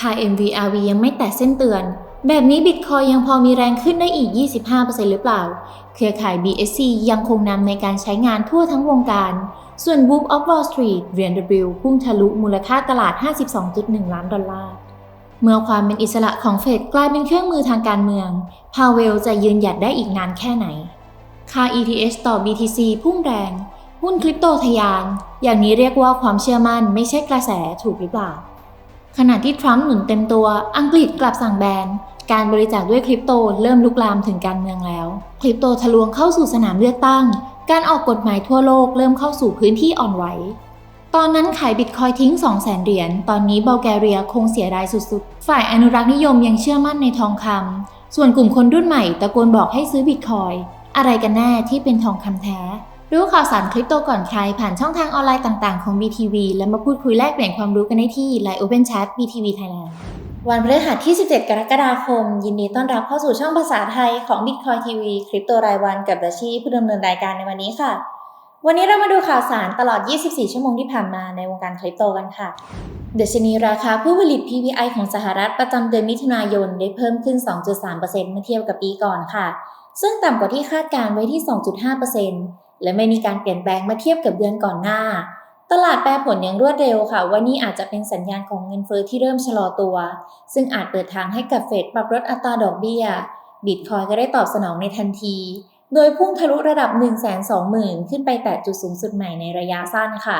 ค่า MVRV ยังไม่แตะเส้นเตือน แบบนี้บิตคอยยังพอมีแรงขึ้นได้อีก 25%หรือเปล่า เครือข่าย BSC ยังคงนำในการใช้งานทั่วทั้งวงการ ส่วน Wolf of Wall Street เหรียญ W พุ่งทะลุมูลค่าตลาด 52.1 ล้านดอลลาร์เมื่อความเป็นอิสระของเฟดกลายเป็นเครื่องมือทางการเมือง พาเวลจะยืนหยัดได้อีกนานแค่ไหน ค่า ETH ต่อ BTC พุ่งแรง หุ้นคริปโตทะยาน อย่างนี้เรียกว่าความเชื่อมั่นไม่ใช่กระแสถูกหรือเปล่า ขณะที่ทรัมป์หนุนเต็มตัว อังกฤษกลับสั่งแบน การบริจาคด้วยคริปโตเริ่มลุกลามถึงการเมืองแล้ว คริปโตทะลวงเข้าสู่สนามเลือกตั้ง การออกกฎหมายทั่วโลกเริ่มเข้าสู่พื้นที่อ่อนไหว ตอนนั้นขายบิตคอยทิ้ง 2 0 0แสนเหรียญ ตอนนี้บัลแกเรียคงเสียดายสุดๆ ฝ่ายอนุรักษ์นิยมยังเชื่อมั่นในทองคำส่วนกลุ่มคนรุ่นใหม่ตะโกนบอกให้ซื้อบิตคอย อะไรกันแน่ที่เป็นทองคำแท้ รู้ข่าวสารคริปโตก่อนใครผ่านช่องทางออนไลน์ต่างๆของ BTV และมาพูดคุยแลกเปลี่ยนความรู้กันได้ที่ Line Open Chat BTV Thailand วันพฤหัสที่ 17 กรกฎาคม ยินดีต้อนรับเข้าสู่ช่องภาษาไทยของ Bitcoin TV คริปโตรายวันกับดัชชีผู้ดำเนินรายการในวันนี้ค่ะ วันนี้เรามาดูข่าวสารตลอด 24 ชั่วโมงที่ผ่านมาในวงการคริปโตกันค่ะดัชนีราคาผู้ผลิต PPI ของสหรัฐประจำเดือนมิถุนายนได้เพิ่มขึ้น 2.3%เมื่อเทียบกับปีก่อนค่ะ ซึ่งต่ำกว่าที่คาดการไว้ที่ 2.5% และไม่มีการเปลี่ยนแปลงเมื่อเทียบกับเดือนก่อนหน้า ตลาดแปรผลอย่างรวดเร็วค่ะว่านี่อาจจะเป็นสัญญาณของเงินเฟอ้อที่เริ่มชะลอตัว ซึ่งอาจเปิดทางให้กับเฟดปรับลดอัตราดอกเบี้ยบิตคอยก็ได้ตอบสนองในทันที โดยพุ่งทะลุระดับ 120,000 ขึ้นไปแตะจุดสูงสุดใหม่ในระยะสั้นค่ะ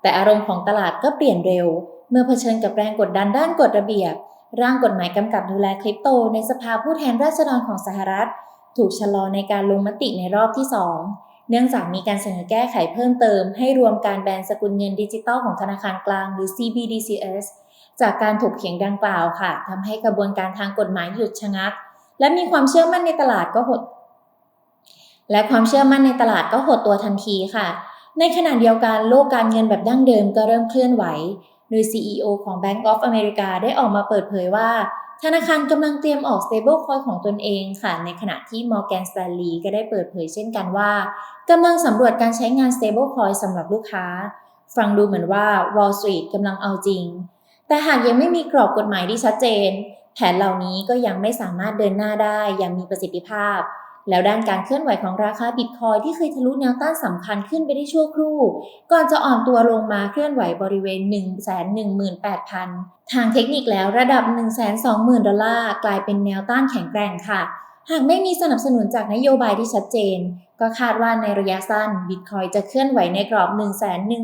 แต่อารมณ์ของตลาดก็เปลี่ยนเร็ว เมื่อเผชิญกับแรงกดดันด้านกฎระเบียบ ร่างกฎหมายกำกับดูแลคริปโต ในสภาผู้แทนราษฎรของสหรัฐ ถูกชะลอในการลงมติในรอบที่ 2 เนื่องจากมีการเสนอแก้ไขเพิ่มเติม ให้รวมการแบนสกุลเงินดิจิตอลของธนาคารกลางหรือ CBDCs จากการถกเถียงดังกล่าวค่ะทำให้กระบวนการทางกฎหมายหยุดชะงัก และมีความเชื่อมั่นในตลาดก็หด และความเชื่อมั่นในตลาดก็หดตัวทันทีค่ะ ในขณะเดียวกันโลกการเงินแบบดั้งเดิมก็เริ่มเคลื่อนไหว โดย CEO ของ Bank of America ได้ออกมาเปิดเผยว่า ธนาคารกำลังเตรียมออก stablecoin ของตนเองค่ะ ในขณะที่ Morgan Stanley ก็ได้เปิดเผยเช่นกันว่ากำลังสำรวจการใช้งาน stablecoin สำหรับลูกค้า ฟังดูเหมือนว่า Wall Street กำลังเอาจริง แต่หากยังไม่มีกรอบกฎหมายที่ชัดเจน แผนเหล่านี้ก็ยังไม่สามารถเดินหน้าได้อย่างมีประสิทธิภาพ แล้วด้านการเคลื่อนไหวของราคาบิตคอยที่เคยทะลุแนวต้านสำคัญขึ้นไปได้ชั่วครู่ ก่อนจะอ่อนตัวลงมาเคลื่อนไหวบริเวณ 118,000 ทางเทคนิคแล้วระดับ 120,000 ดอลลาร์กลายเป็นแนวต้านแข็งแกร่งค่ะ หากไม่มีสนับสนุนจากนโยบายที่ชัดเจน ก็คาดว่าในระยะสั้นบิตคอยจะเคลื่อนไหวในกรอบ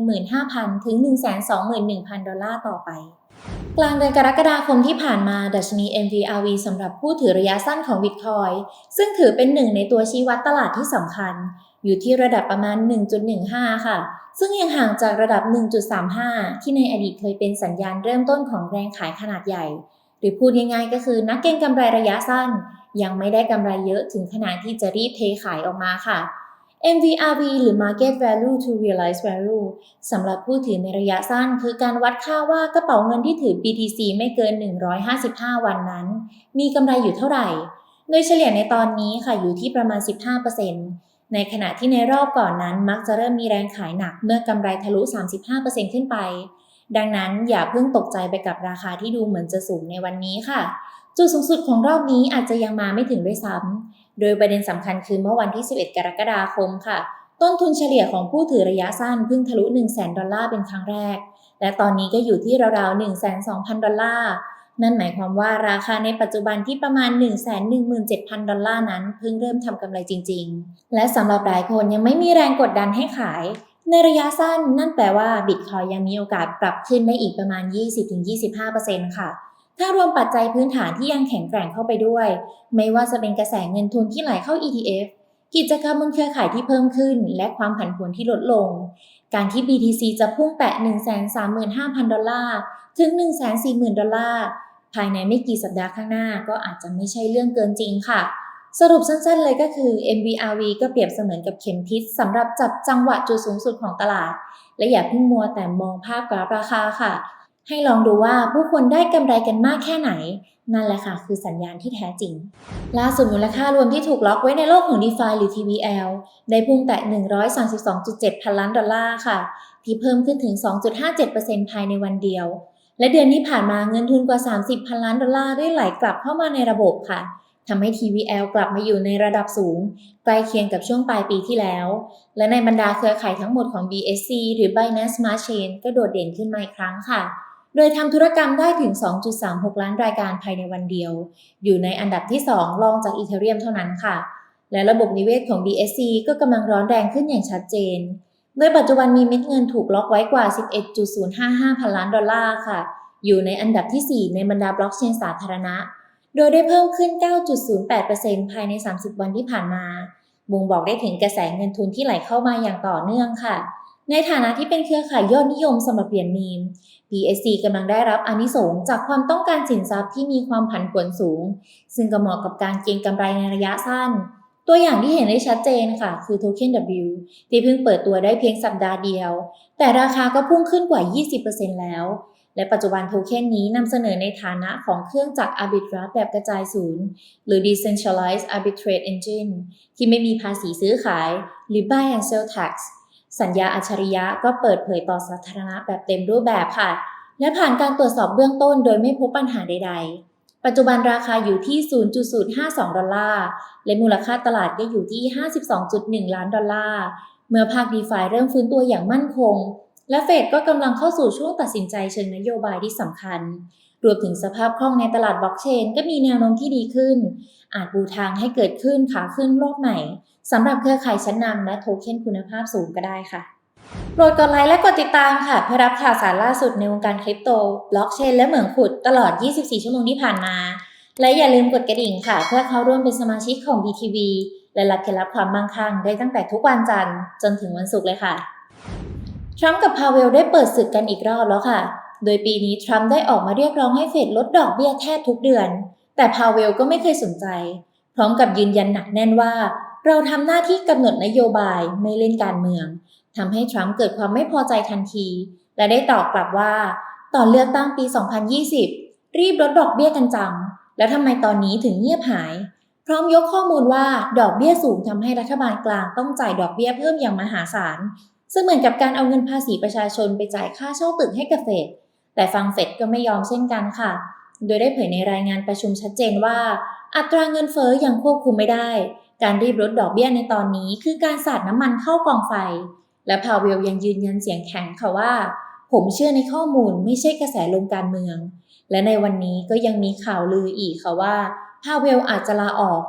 115,000 ถึง 121,000 ดอลลาร์ต่อไป กลางเดือนกรกฎาคมที่ผ่านมาดัชนี MVRV สำหรับผู้ถือระยะสั้นของ Bitcoin ซึ่งถือเป็นหนึ่งในตัวชี้วัดตลาดที่สำคัญ อยู่ที่ระดับประมาณ 1.15 ค่ะ ซึ่งยังห่างจากระดับ 1.35 ที่ในอดีตเคยเป็นสัญญาณเริ่มต้นของแรงขายขนาดใหญ่ หรือพูดง่ายๆก็คือนักเก็งกำไรระยะสั้น ยังไม่ได้กำไรเยอะถึงขนาดที่จะรีบเทขายออกมาค่ะ MVRV หรือ Market Value to Realize Value สำหรับผู้ถือในระยะสั้น คือการวัดค่าว่ากระเป๋าเงินที่ถือ BTC ไม่เกิน 155 วันนั้น มีกำไรอยู่เท่าไหร่ โดยเฉลี่ยในตอนนี้ค่ะอยู่ที่ประมาณ 15%ในขณะที่ในรอบก่อนนั้นมักจะเริ่มมีแรงขายหนักเมื่อกำไรทะลุ 35%ขึ้นไป ดังนั้นอย่าเพิ่งตกใจไปกับราคาที่ดูเหมือนจะสูงในวันนี้ค่ะ จุดสูงสุดของรอบนี้อาจจะยังมาไม่ถึงด้วยซ้ำ โดยประเด็นสำคัญคือเมื่อวันที่ 11 กรกฎาคมค่ะ ต้นทุนเฉลี่ยของผู้ถือระยะสั้นเพิ่งทะลุ 1 0 0 0 0 0 ดอลลาร์เป็นครั้งแรก และตอนนี้ก็อยู่ที่ราวๆ 120,000 ดอลลาร์นั่นหมายความว่าราคาในปัจจุบันที่ประมาณ 117,000 ดอลลาร์นั้น เพิ่งเริ่มทำกำไรจริง ๆ และสำหรับหลายคนยังไม่มีแรงกดดันให้ขาย ในระยะสั้นนั่นแปลว่าบิตคอยยังมีโอกาสปรับขึ้นได้อีกประมาณ 20-25%ค่ะ ถ้ารวมปัจจัยพื้นฐานที่ยังแข็งแกร่งเข้าไปด้วย ไม่ว่าจะเป็นกระแสเงินทุนที่ไหลเข้า ETF กิจกรรมบนเครือข่ายที่เพิ่มขึ้น และความผันผวนที่ลดลง การที่ BTC จะพุ่งแตะ135,000 ดอลลาร์ถึง 140,000 ดอลลาร์ภายในไม่กี่สัปดาห์ข้างหน้าก็อาจจะไม่ใช่เรื่องเกินจริงค่ะ สรุปสั้นๆเลยก็คือ MVRV ก็เปรียบเสมือนกับเข็มทิศสำหรับจับจังหวะจุดสูงสุดของตลาด และอย่าเพิ่งมัวแต่มองภาพกราฟราคาค่ะ ให้ลองดูว่าผู้คนได้กำไรกันมากแค่ไหน นั่นแหละค่ะ คือสัญญาณที่แท้จริง ล่าสุดมูลค่ารวมที่ถูกล็อกไว้ในโลกของ DeFi หรือ TVL ได้พุ่งแตะ 132.7 พันล้านดอลลาร์ค่ะ ที่เพิ่มขึ้นถึง 2.57%ภายในวันเดียว และเดือนที่ผ่านมาเงินทุนกว่า 30 พันล้านดอลลาร์ได้ไหลกลับเข้ามาในระบบค่ะทำให้ TVL กลับมาอยู่ในระดับสูง ใกล้เคียงกับช่วงปลายปีที่แล้ว และในบรรดาเครือข่ายทั้งหมดของ BSC หรือ Binance Smart Chain ก็โดดเด่นขึ้นมาอีกครั้งค่ะ โดยทำธุรกรรมได้ถึง 2.36 ล้านรายการภายในวันเดียว อยู่ในอันดับที่ 2 รองจากอีเทเรียมเท่านั้นค่ะ และระบบนิเวศของ BSC ก็กำลังร้อนแรงขึ้นอย่างชัดเจน โดยปัจจุบันมีเม็ดเงินถูกล็อกไว้กว่า 11.055 พันล้านดอลลาร์ค่ะ อยู่ในอันดับที่ 4 ในบรรดาบล็อกเชนสาธารณะ โดยได้เพิ่มขึ้น 9.08%ภายใน 30 วันที่ผ่านมา บ่งบอกได้ถึงกระแสเงินทุนที่ไหลเข้ามาอย่างต่อเนื่องค่ะ ในฐานะที่เป็นเครือข่ายยอดนิยมสำหรับเหรียญมีม PSC กำลังได้รับอานิสงส์จากความต้องการสินทรัพย์ที่มีความผันผวนสูง ซึ่งก็เหมาะกับการเก็งกำไรในระยะสั้น ตัวอย่างที่เห็นได้ชัดเจนค่ะ คือโทเค็น W ที่เพิ่งเปิดตัวได้เพียงสัปดาห์เดียว แต่ราคาก็พุ่งขึ้นกว่า 20%แล้ว และปัจจุบันโทเค็นนี้นำเสนอในฐานะของเครื่องจักร arbitrage แบบกระจายศูนย์ หรือ decentralized arbitrage engine ที่ไม่มีภาษีซื้อขาย หรือ buy and sell tax สัญญาอัจฉริยะก็เปิดเผยต่อสาธารณะแบบเต็มรูปแบบค่ะ และผ่านการตรวจสอบเบื้องต้นโดยไม่พบปัญหาใด ๆ ปัจจุบันราคาอยู่ที่ 0.052 ดอลลาร์ และมูลค่าตลาดก็อยู่ที่ 52.1 ล้านดอลลาร์ เมื่อภาคดีฟาเริ่มฟื้นตัวอย่างมั่นคง และเฟดก็กำลังเข้าสู่ช่วงตัดสินใจเชิงนโยบายที่สำคัญ รวมถึงสภาพคล่องในตลาดบล็อกเชน ก็มีแนวโน้มที่ดีขึ้น อาจปูทางให้เกิดขึ้นขาขึ้นรอบใหม่ สำหรับเครือข่ายชั้นนำและโทเค็นคุณภาพสูงก็ได้ค่ะ โปรดกดไลค์และกดติดตามค่ะ เพื่อรับข่าวสารล่าสุดในวงการคริปโต บล็อกเชน และเหมืองขุดตลอด 24 ชั่วโมงที่ผ่านมา และอย่าลืมกดกระดิ่งค่ะ เพื่อเข้าร่วมเป็นสมาชิกของ BTV และรับเคล็ดลับความมั่งคั่งได้ตั้งแต่ทุกวันจันทร์จนถึงวันศุกร์เลยค่ะทรัมป์กับพาเวลได้เปิดศึกกันอีกรอบแล้วค่ะ โดยปีนี้ทรัมป์ได้ออกมาเรียกร้องให้เฟดลดดอกเบี้ยแทบทุกเดือน แต่พาเวลก็ไม่เคยสนใจ พร้อมกับยืนยันหนักแน่นว่า เราทำหน้าที่กำหนดนโยบายไม่เล่นการเมืองทำให้ทรัมป์เกิดความไม่พอใจทันที และได้ตอบกลับว่า ตอนเลือกตั้งปี 2020 รีบลดดอกเบี้ยกันจัง แล้วทำไมตอนนี้ถึงเงียบหาย พร้อมยกข้อมูลว่าดอกเบี้ยสูงทำให้รัฐบาลกลางต้องจ่ายดอกเบี้ยเพิ่มอย่างมหาศาลซึ่งเหมือนกับการเอาเงินภาษีประชาชนไปจ่ายค่าเช่าตึกให้กับเฟดแต่ฟังเฟดก็ไม่ยอมเช่นกันค่ะ โดยได้เผยในรายงานประชุมชัดเจนว่า อัตราเงินเฟ้อยังควบคุมไม่ได้ การรีบลดดอกเบี้ยในตอนนี้คือการสาดน้ำมันเข้ากองไฟ และพาเวลยังยืนยันเสียงแข็งค่ะว่า ผมเชื่อในข้อมูลไม่ใช่กระแสลมการเมือง และในวันนี้ก็ยังมีข่าวลืออีกค่ะว่าพาเวลอาจจะลาออก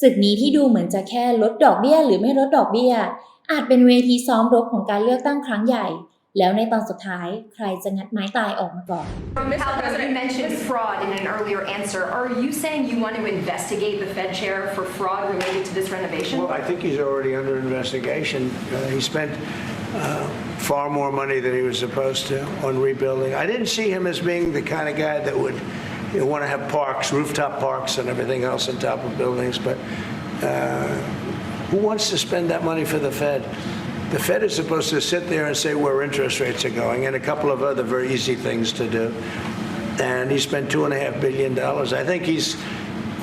ศึกนี้ที่ดูเหมือนจะแค่ลดดอกเบี้ย หรือไม่ลดดอกเบี้ย อาจเป็นเวทีซ้อมรบของการเลือกตั้งครั้งใหญ่ แล้วในตอนสุดท้ายใครจะงัดไม้ตายออกมาก่อน Mr. Powell, President, you mentioned fraud in an earlier answer. Are you saying you want to investigate the Fed chair for fraud related to this renovation? Well, I think he's already under investigation. Uh, he spent uh, far more money than he was supposed to on rebuilding. I didn't see him as being the kind of guy that would you know, want to have parks, rooftop parks, and everything else on top of buildings. But uh, who wants to spend that money for the Fed? The Fed is supposed to sit there and say where interest rates are going, and a couple of other very easy things to do. And he spent two and a half billion dollars. I think he's,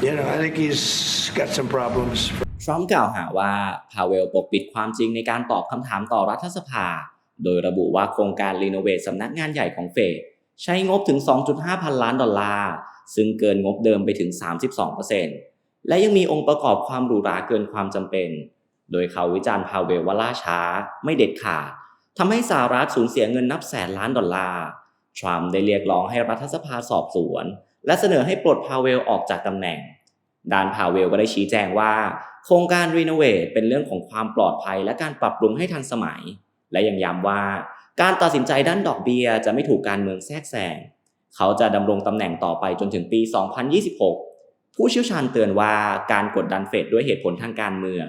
you know, I think he's got some problems. ทรัมป์กล่าวหาว่าพาเวลปกปิดความจริงในการตอบคำถามต่อรัฐสภา โดยระบุว่าโครงการรีโนเวทสำนักงานใหญ่ของเฟดใช้งบถึง 2.5 พันล้านดอลลาร์ ซึ่งเกินงบเดิมไปถึง 32%และยังมีองค์ประกอบความหรูหราเกินความจำเป็น โดยเขาวิจารณ์พาเวลว่าล่าช้าไม่เด็ดขาดทำให้สหรัฐสูญเสียเงินนับแสนล้านดอลลาร์ ทรัมป์ได้เรียกร้องให้รัฐสภาสอบสวน และเสนอให้ปลดพาเวลออกจากตำแหน่ง ด้านพาเวลก็ได้ชี้แจงว่า โครงการรีโนเวทเป็นเรื่องของความปลอดภัยและการปรับปรุงให้ทันสมัย และยังย้ำว่า การตัดสินใจด้านดอกเบี้ยจะไม่ถูกการเมืองแทรกแซง เขาจะดำรงตำแหน่งต่อไปจนถึงปี 2026 ผู้เชี่ยวชาญเตือนว่าการกดดันเฟดด้วยเหตุผลทางการเมือง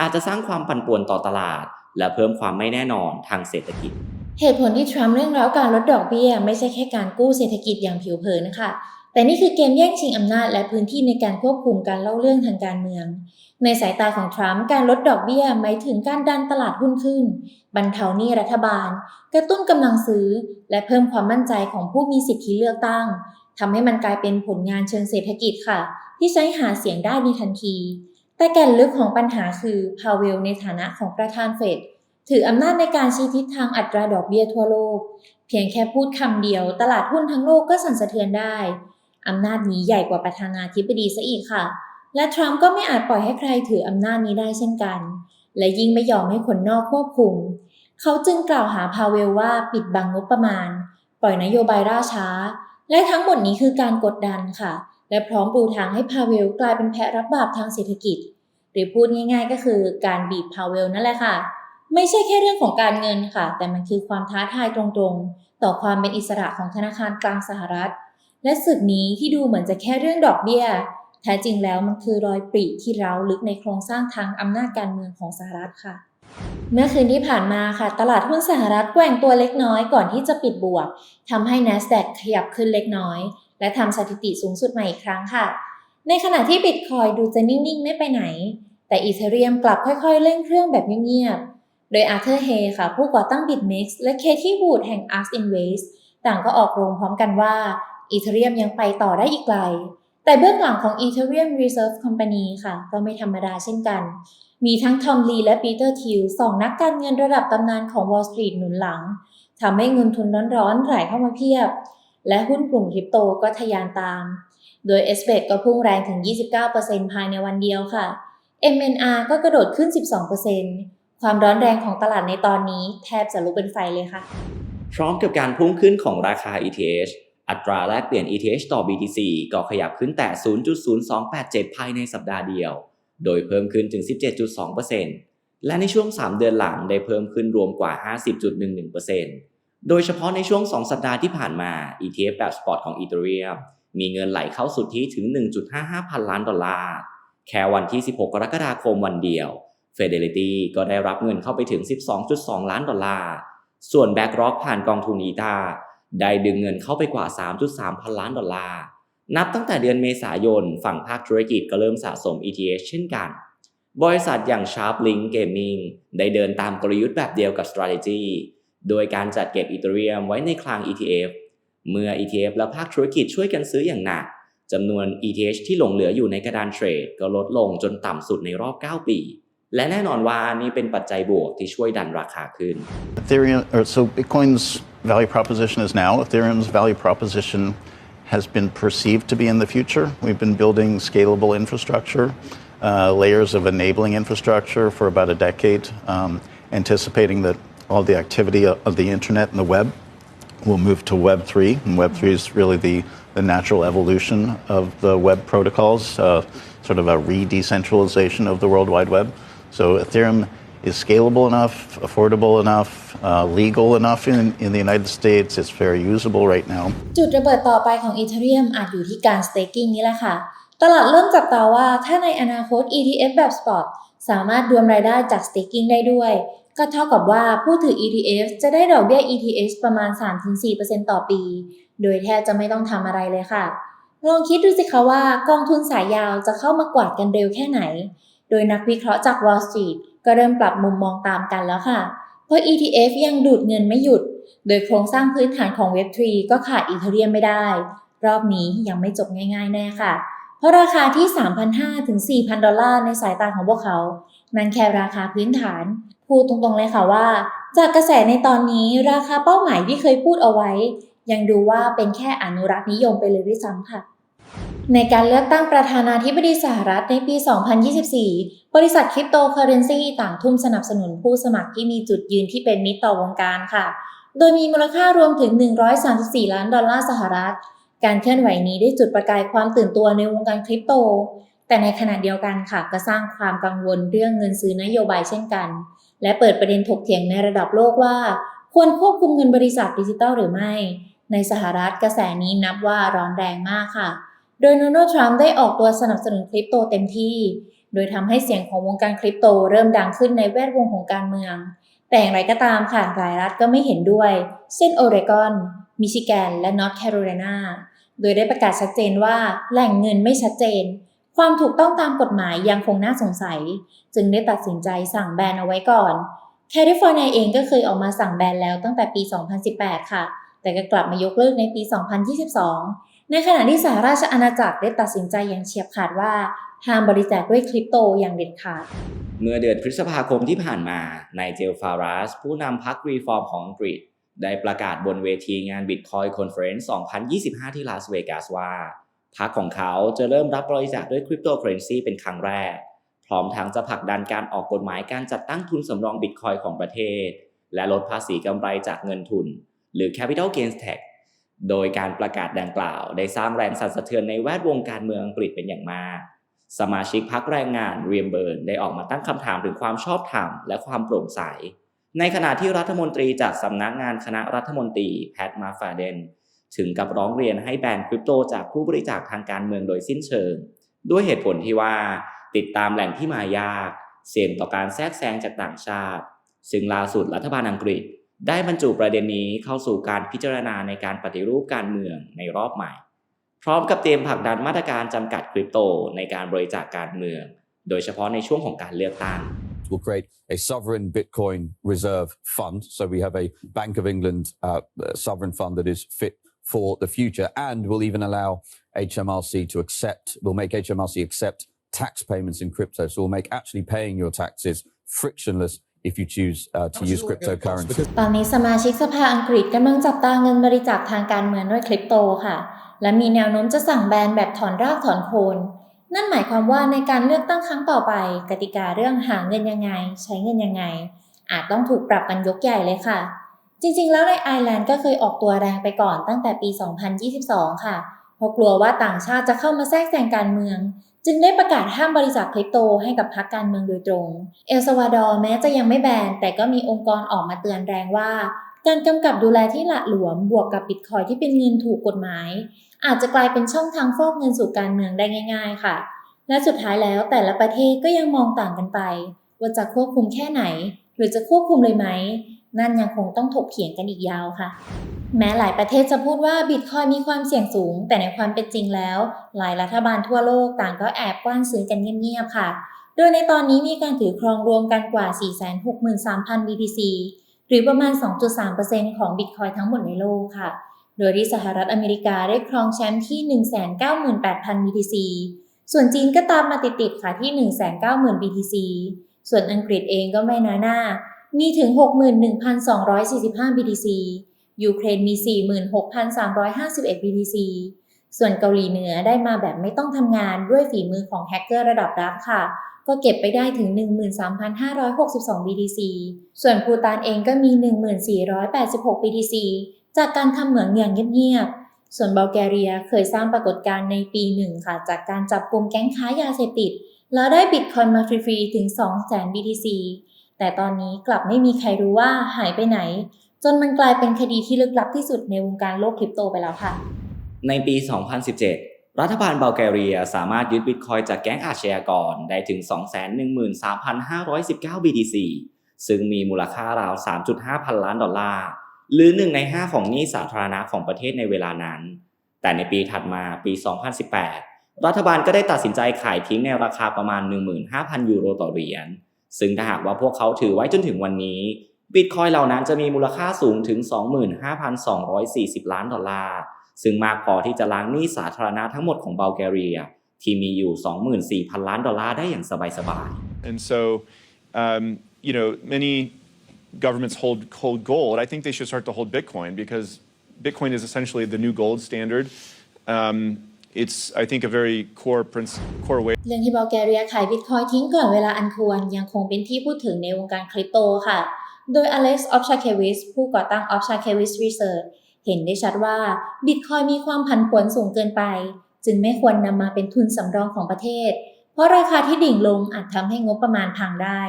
อาจจะสร้างความปั่นป่วนต่อตลาด และเพิ่มความไม่แน่นอนทางเศรษฐกิจ เหตุผลที่ทรัมป์เร่งร้าวการลดดอกเบี้ย ไม่ใช่แค่การกู้เศรษฐกิจอย่างผิวเผินนะคะแต่นี่คือเกมแย่งชิงอำนาจและพื้นที่ในการควบคุมการเล่าเรื่องทางการเมือง ในสายตาของทรัมป์การลดดอกเบี้ยหมายถึงการดันตลาดหุ้นขึ้น บรรเทาหนี้รัฐบาล กระตุ้นกำลังซื้อ และเพิ่มความมั่นใจของผู้มีสิทธิเลือกตั้งทำให้มันกลายเป็นผลงานเชิงเศรษฐกิจค่ะ ที่ใช้หาเสียงได้ในทันที แต่แก่นลึกของปัญหาคือพาเวลในฐานะของประธานเฟดถืออำนาจในการชี้ทิศทางอัตราดอกเบี้ยทั่วโลก เพียงแค่พูดคำเดียว ตลาดหุ้นทั้งโลกก็สั่นสะเทือนได้อำนาจนี้ใหญ่กว่าประธานาธิบดีซะอีกค่ะ และทรัมป์ก็ไม่อาจปล่อยให้ใครถืออำนาจนี้ได้เช่นกัน และยิ่งไม่ยอมให้คนนอกควบคุม เขาจึงกล่าวหาพาเวลว่าปิดบังงบประมาณ ปล่อยนโยบายล่าช้า และทั้งหมดนี้คือการกดดันค่ะ และพร้อมปูทางให้พาเวลกลายเป็นแพะรับบาปทางเศรษฐกิจ หรือพูดง่ายๆ ก็คือการบีบพาเวลนั่นแหละค่ะ ไม่ใช่แค่เรื่องของการเงินค่ะ แต่มันคือความท้าทายตรงๆ ต่อความเป็นอิสระของธนาคารกลางสหรัฐ และศึกนี้ที่ดูเหมือนจะแค่เรื่องดอกเบี้ยแท้จริงแล้วมันคือรอยปริที่เร้าลึกในโครงสร้างทางอำนาจการเมืองของสหรัฐค่ะ เมื่อคืนที่ผ่านมาค่ะ ตลาดหุ้นสหรัฐแกว่งตัวเล็กน้อยก่อนที่จะปิดบวกทำให้ NASDAQ ขยับขึ้นเล็กน้อย และทำสถิติสูงสุดใหม่อีกครั้งค่ะ ในขณะที่บิตคอยดูจะนิ่ง ๆ ไม่ไปไหน แต่อีเธเรียมกลับค่อย ๆ เร่งเครื่องแบบเงียบๆ โดยอาร์เธอร์เฮค่ะ ผู้ก่อตั้ง BitMEX และเคที่วูดแห่ง Ark Invest ต่างก็ออกโรงพร้อมกันว่าอีเธเรียมยังไปต่อได้อีกไกล แต่เบื้องหลังของ Ethereum Reserve Company ค่ะ ก็ไม่ธรรมดาเช่นกัน มีทั้งทอมลีและปีเตอร์ทิลสองนักการเงินระดับตำนานของ Wall Street หนุนหลังทำให้เงินทุนร้อนๆไหลเข้ามาเพียบ และหุ้นกลุ่มคริปโตก็ทะยานตาม โดย s b e t ก็พุ่งแรงถึง 29%ภายในวันเดียวค่ะ MNR ก็กระโดดขึ้น 12%ความร้อนแรงของตลาดในตอนนี้แทบจะลุกเป็นไฟเลยค่ะ พร้อมกับการพุ่งขึ้นของราคา ETH อัตราแลกเปลี่ยน ETH ต่อ BTC ก็ขยับขึ้นแต่ 0.0287 ภายในสัปดาห์เดียว โดยเพิ่มขึ้นถึง 17.2%และในช่วง 3 เดือนหลังได้เพิ่มขึ้นรวมกว่า 50.11% โดยเฉพาะในช่วง 2 สัปดาห์ที่ผ่านมา ETF แบบสปอร์ตของ Ethereum มีเงินไหลเข้าสุทธิถึง 1.55 พันล้านดอลลาร์ แค่วันที่ 16 กรกฎาคมวันเดียว Fidelity ก็ได้รับเงินเข้าไปถึง 12.2 ล้านดอลลาร์ ส่วน BlackRock ผ่านกองทุนอีตาได้ดึงเงินเข้าไปกว่า 3.3 พันล้านดอลลาร์ นับตั้งแต่เดือนเมษายน ฝั่งภาคธุรกิจก็เริ่มสะสม ETH เช่นกัน บริษัทอย่าง Sharplink Gaming ได้เดินตามกลยุทธ์แบบเดียวกับ Strategy โดยการจัดเก็บ Ethereum ไว้ในคลัง ETF เมื่อ ETF และภาคธุรกิจช่วยกันซื้ออย่างหนักจำนวน ETH ที่หลงเหลืออยู่ในกระดานเทรด ก็ลดลงจนต่ำสุดในรอบ 9 ปี และแน่นอนว่านี่เป็นปัจจัยบวกที่ช่วยดันราคาขึ้น Ethereum, or so Bitcoin's value proposition is now. Ethereum's value proposition has been perceived to be in the future. We've been building scalable infrastructure, uh, layers of enabling infrastructure for about a decade, um, anticipating that all the activity of the internet and the web will move to Web3. And Web3 is really the, the natural evolution of the web protocols, uh, sort of a re decentralization of the World Wide Web. So Ethereum is scalable enough, affordable enough, uh, legal enough in, in the United States. It's very usable right now. จุดระเบิดต่อไปของ Ethereum อาจอยู่ที่การ staking นี่แหละค่ะ ตลาดเริ่มจับตาว่าถ้าในอนาคต ETF แบบ Spot สามารถรวมรายได้จาก staking ได้ด้วย ก็เท่ากับว่าผู้ถือ ETF จะได้ดอกเบี้ย ETH ประมาณ 3-4%ต่อปี โดยแทบจะไม่ต้องทำอะไรเลยค่ะ ลองคิดดูสิคะว่ากองทุนสายยาวจะเข้ามากวาดกันเร็วแค่ไหน โดยนักวิเคราะห์จาก Wall Street ก็เริ่มปรับมุมมองตามกันแล้วค่ะ เพราะ ETF ยังดูดเงินไม่หยุด โดยโครงสร้างพื้นฐานของ Web3 ก็ขาดอีเธเรียมไม่ได้ รอบนี้ยังไม่จบง่ายๆแน่ค่ะ เพราะราคาที่ 3,500ถึง4,000 ดอลลาร์ในสายตาของพวกเขา นั่นแค่ราคาพื้นฐาน พูดตรงๆเลยค่ะว่า จากกระแสในตอนนี้ราคาเป้าหมายที่เคยพูดเอาไว้ ยังดูว่าเป็นแค่อนุรักษ์นิยมไปเลยด้วยซ้ำค่ะ ในการเลือกตั้งประธานาธิบดีสหรัฐในปี 2024 บริษัทคริปโตเคอเรนซีต่างทุ่มสนับสนุนผู้สมัครที่มีจุดยืนที่เป็นมิตรต่อวงการค่ะ โดยมีมูลค่ารวมถึง 134 ล้านดอลลาร์สหรัฐ การเคลื่อนไหวนี้ได้จุดประกายความตื่นตัวในวงการคริปโต แต่ในขณะเดียวกันค่ะก็สร้างความกังวลเรื่องเงินซื้อนโยบายเช่นกัน และเปิดประเด็นถกเถียงในระดับโลกว่า ควรควบคุมเงินบริษัทดิจิทัลหรือไม่ ในสหรัฐกระแสนี้นับว่าร้อนแรงมากค่ะ โดยโดนัลด์ทรัมป์ได้ออกตัวสนับสนุนคริปโตเต็มที่ โดยทำให้เสียงของวงการคริปโตเริ่มดังขึ้นในแวดวงของการเมือง แต่อย่างไรก็ตามค่ะหลายรัฐก็ไม่เห็นด้วย เช่นโอเรกอน มิชิแกน และนอร์ทแคโรไลนาโดยได้ประกาศชัดเจนว่าแหล่งเงินไม่ชัดเจน ความถูกต้องตามกฎหมายยังคงน่าสงสัย จึงได้ตัดสินใจสั่งแบนเอาไว้ก่อน แคลิฟอร์เนียเองก็เคยออกมาสั่งแบนแล้วตั้งแต่ปี 2018 ค่ะ แต่ก็กลับมายกเลิกในปี 2022 ในขณะที่สหราชอาณาจักรได้ตัดสินใจอย่างเฉียบขาดว่าห้ามบริจาคด้วยคริปโตอย่างเด็ดขาด เมื่อเดือนพฤษภาคมที่ผ่านมานายเจลฟารัสผู้นำพรรครีฟอร์มของอังกฤษ ได้ประกาศบนเวทีงาน Bitcoin Conference 2025 ที่ลาสเวกัสว่า พรรคของเขาจะเริ่มรับบริจาคด้วยคริปโตเคอเรนซีเป็นครั้งแรก พร้อมทั้งจะผลักดันการออกกฎหมายการจัดตั้งทุนสำรองบิตคอยของประเทศ และลดภาษีกำไรจากเงินทุน หรือ Capital Gains Tax โดยการประกาศดังกล่าว ได้สร้างแรงสั่นสะเทือนในแวดวงการเมืองอังกฤษเป็นอย่างมาก สมาชิกพรรคแรงงานเรียมเบิร์นได้ออกมาตั้งคำถามถึงความชอบธรรมและความโปร่งใส ในขณะที่รัฐมนตรีจากสำนักงานคณะรัฐมนตรีแพทมาฟาเดน ถึงกับร้องเรียนให้แบนคริปโตจากผู้บริจาคทางการเมืองโดยสิ้นเชิง ด้วยเหตุผลที่ว่าติดตามแหล่งที่มายาก เสี่ยงต่อการแทรกแซงจากต่างชาติ ซึ่งล่าสุดรัฐบาลอังกฤษ ได้บรรจุประเด็นนี้เข้าสู่การพิจารณาในการปฏิรูปการเมืองในรอบใหม่ พร้อมกับเตรียมผลักดันมาตรการจำกัดคริปโตในการบริจาคการเมือง โดยเฉพาะในช่วงของการเลือกตั้ง will create a sovereign Bitcoin reserve fund. So we have a Bank of England uh, sovereign fund that is fit for the future, and will even allow HMRC to accept. Will make HMRC accept tax payments in crypto. So we'll make actually paying your taxes frictionless if you choose uh, to use cryptocurrency. ตอนนี้สมาชิกสภาอังกฤษกำลังจับตาเงินบริจาคทางการเมืองด้วยคริปโตค่ะ และมีแนวโน้มจะสั่งแบนแบบถอนรากถอนโคน นั่นหมายความว่าในการเลือกตั้งครั้งต่อไป กติกาเรื่องหาเงินยังไง ใช้เงินยังไง อาจต้องถูกปรับกันยกใหญ่เลยค่ะ จริงๆ แล้วในไอร์แลนด์ก็เคยออกตัวแรงไปก่อนตั้งแต่ปี 2022 ค่ะ เพราะกลัวว่าต่างชาติจะเข้ามาแทรกแซงการเมือง จึงได้ประกาศห้ามบริจาคคริปโตให้กับพรรคการเมืองโดยตรง เอลซาวาดอร์แม้จะยังไม่แบนแต่ก็มีองค์กรออกมาเตือนแรงว่า การกำกับดูแลที่หละหลวมบวกกับบิตคอยที่เป็นเงินถูกกฎหมาย อาจจะกลายเป็นช่องทางฟอกเงินสู่การเมืองได้ง่าย ๆ ค่ะ และสุดท้ายแล้วแต่ละประเทศก็ยังมองต่างกันไป ว่าจะควบคุมแค่ไหน หรือจะควบคุมเลยไหม นั่นยังคงต้องถกเถียงกันอีกยาวค่ะ แม้หลายประเทศจะพูดว่าบิตคอยมีความเสี่ยงสูง แต่ในความเป็นจริงแล้ว หลายรัฐบาลทั่วโลกต่างก็แอบกว้านซื้อกันเงียบๆค่ะ โดยในตอนนี้มีการถือครองรวมกันกว่า 463,000 BTC หรือประมาณ 2.3%ของบิตคอยทั้งหมดในโลกค่ะ โดยที่สหรัฐอเมริกาได้ครองแชมป์ที่ 198,000 BTC ส่วนจีนก็ตามมาติดๆค่ะที่ 190,000 BTC ส่วนอังกฤษเองก็ไม่น้อยหน้า มีถึง 61,245 BTC ยูเครนมี 46,351 BTC ส่วนเกาหลีเหนือได้มาแบบไม่ต้องทำงานด้วยฝีมือของแฮกเกอร์ระดับรัฐค่ะ ก็เก็บไปได้ถึง 13,562 BTC ส่วนภูตานเองก็มี 1486 BTC จากการทำเหมืองอย่างเงียบๆ ส่วนบัลแกเรียเคยสร้างปรากฏการณ์ในปีหนึ่งค่ะ จากการจับกลุ่มแก๊งค้ายาเสพติด แล้วได้บิตคอยน์มาฟรีๆ ถึง 200,000 BTC แต่ตอนนี้กลับไม่มีใครรู้ว่าหายไปไหน จนมันกลายเป็นคดีที่ลึกลับที่สุดในวงการโลกคริปโตไปแล้วค่ะ ในปี 2017 รัฐบาลบัลแกเรียสามารถยึดบิตคอยจากแก๊งอาชญากรได้ถึง 213,519 BTC ซึ่งมีมูลค่าราว 3.5 พันล้านดอลลาร์ หรือ1ใน 5 ของหนี้สาธารณะของประเทศในเวลานั้น แต่ในปีถัดมาปี 2018 รัฐบาลก็ได้ตัดสินใจขายทิ้งในราคาประมาณ 15,000 ยูโรต่อเหรียญ ซึ่งถ้าหากว่าพวกเขาถือไว้จนถึงวันนี้บิตคอยเหล่านั้นจะมีมูลค่าสูงถึง 25,240 ล้านดอลลาร์ ซึ่งมากพอที่จะล้างหนี้สาธารณะทั้งหมดของบัลแกเรีย ที่มีอยู่ 24,000 ล้านดอลลาร์ได้อย่างสบายๆ And so, um, you know, many governments hold hold gold. I think they should start to hold Bitcoin because Bitcoin is essentially the new gold standard. Um, it's, I think, a very core prince, core way เรื่องที่บัลแกเรียขายบิตคอยทิ้งก่อนเวลาอันควรยังคงเป็นที่พูดถึงในวงการคริปโตค่ะ โดยอเล็กซ์ออฟชาเควิสผู้ก่อตั้งออฟชาเควิสรีเสิร์ชเห็นได้ชัดว่าบิตคอยมีความผันผวนสูงเกินไป จึงไม่ควรนำมาเป็นทุนสำรองของประเทศ เพราะราคาที่ดิ่งลงอาจทำให้งบประมาณพังได้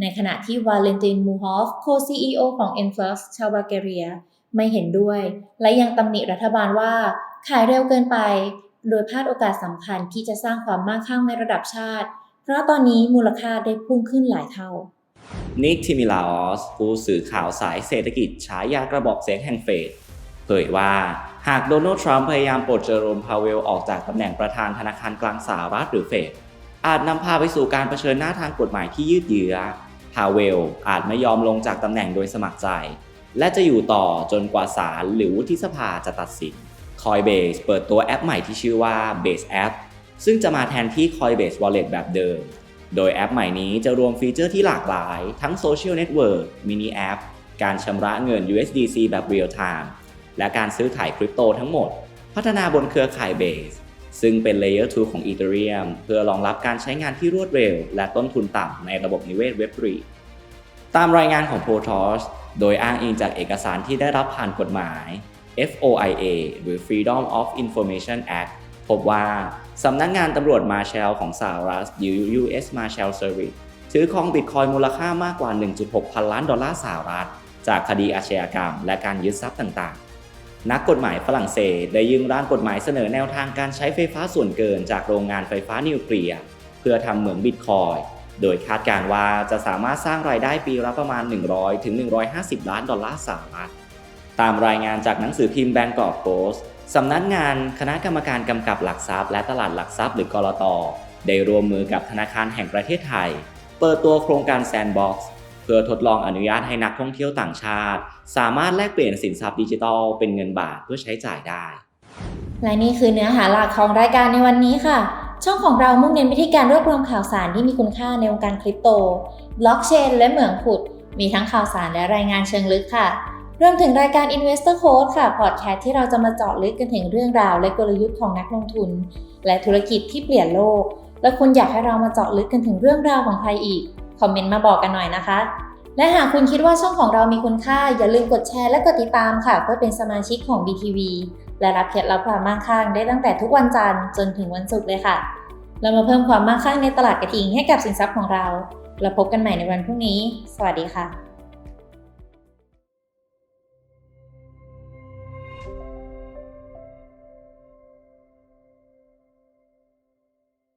ในขณะที่วาเลนตินมูฮอฟโคซีอีโอของ e n f l u x ชาวบัลแกเรีย ไม่เห็นด้วย และยังตำหนิรัฐบาลว่าขายเร็วเกินไป โดยพลาดโอกาสสำคัญที่จะสร้างความมั่งคั่งในระดับชาติ เพราะตอนนี้มูลค่าได้พุ่งขึ้นหลายเท่า นิกทิมิลาออส ผู้สื่อข่าวสายเศรษฐกิจฉายากระบอกเสียงแห่งเฟดเผยว่าหากโดนัลด์ทรัมป์พยายามปลดเจอโรมพาเวลออกจากตำแหน่งประธานธนาคารกลางสหรัฐหรือเฟดอาจนำพาไปสู่การเผชิญหน้าทางกฎหมายที่ยืดเยื้อพาเวลอาจไม่ยอมลงจากตำแหน่งโดยสมัครใจ และจะอยู่ต่อจนกว่าศาลหรือวุฒิสภาจะตัดสิน Coinbase เปิดตัวแอปใหม่ที่ชื่อว่า Base App ซึ่งจะมาแทนที่ Coinbase Wallet แบบเดิม โดยแอปใหม่นี้จะรวมฟีเจอร์ที่หลากหลาย ทั้งโซเชียลเน็ตเวิร์กมินิแอปการชำระเงิน USDC แบบ real time และการซื้อขายคริปโตทั้งหมด พัฒนาบนเครือข่าย Base ซึ่งเป็น Layer 2 ของ Ethereum เพื่อรองรับการใช้งานที่รวดเร็ว และต้นทุนต่ำในระบบนิเวศ Web3 ตามรายงานของ Protos โดยอ้างอิงจากเอกสารที่ได้รับผ่านกฎหมาย FOIA หรือ Freedom of Information Act พบว่าสำนักงานตำรวจมา s h ชลของสหรัฐ US Marshal Service ถือครองบิตคอยมูลค่ามากกว่า 1.6 พันล้านดอลลาร์สหรัฐ จากคดีอาชญากรรม และการยึดทรัพย์ต่างๆ นักกฎหมายฝรั่งเศสได้ยื่นร่างกฎหมายเสนอแนวทางการใช้ไฟฟ้าส่วนเกินจากโรงงานไฟฟ้านิวเคลียร์เพื่อทำเหมืองบิตคอยโดยคาดการณ์ว่าจะสามารถสร้างรายได้ปีละประมาณ 100ถึง150 ล้านดอลลาร์สหรัฐ ตามรายงานจากหนังสือพิมพ์ Bangkok Post สำนักงานคณะกรรมการกำกับหลักทรัพย์และตลาดหลักทรัพย์หรือกรตได้ร่วมมือกับธนาคารแห่งประเทศไทย เปิดตัวโครงการ Sandbox เพื่อทดลองอนุญาตให้นักท่องเที่ยวต่างชาติ สามารถแลกเปลี่ยนสินทรัพย์ดิจิทัลเป็นเงินบาทเพื่อใช้จ่ายได้ และนี่คือเนื้อหาหลักของรายการในวันนี้ค่ะ ช่องของเรามุ่งเน้นไปที่การรวบรวมข่าวสารที่มีคุณค่าในวงการคริปโตบล็อกเชนและเหมืองขุด มีทั้งข่าวสารและรายงานเชิงลึกค่ะ รวมถึงรายการ Investor Code ค่ะ พอดแคสต์ที่เราจะมาเจาะลึกกันถึงเรื่องราว และกลยุทธ์ของนักลงทุน และธุรกิจที่เปลี่ยนโลก และคุณอยากให้เรามาเจาะลึกกันถึงเรื่องราวของใครอีก คอมเมนต์มาบอกกันหน่อยนะคะ และหากคุณคิดว่าช่องของเรามีคุณค่า อย่าลืมกดแชร์และกดติดตามค่ะเพื่อเป็นสมาชิกของ BTV และรับเคล็ดลับความมั่งคั่งได้ตั้งแต่ทุกวันจันทร์จนถึงวันศุกร์เลยค่ะ เรามาเพิ่มความมั่งคั่งในตลาดกระทิงให้กับสินทรัพย์ของเราแล้วพบกันใหม่ในวันพรุ่งนี้ สวัสดีค่ะ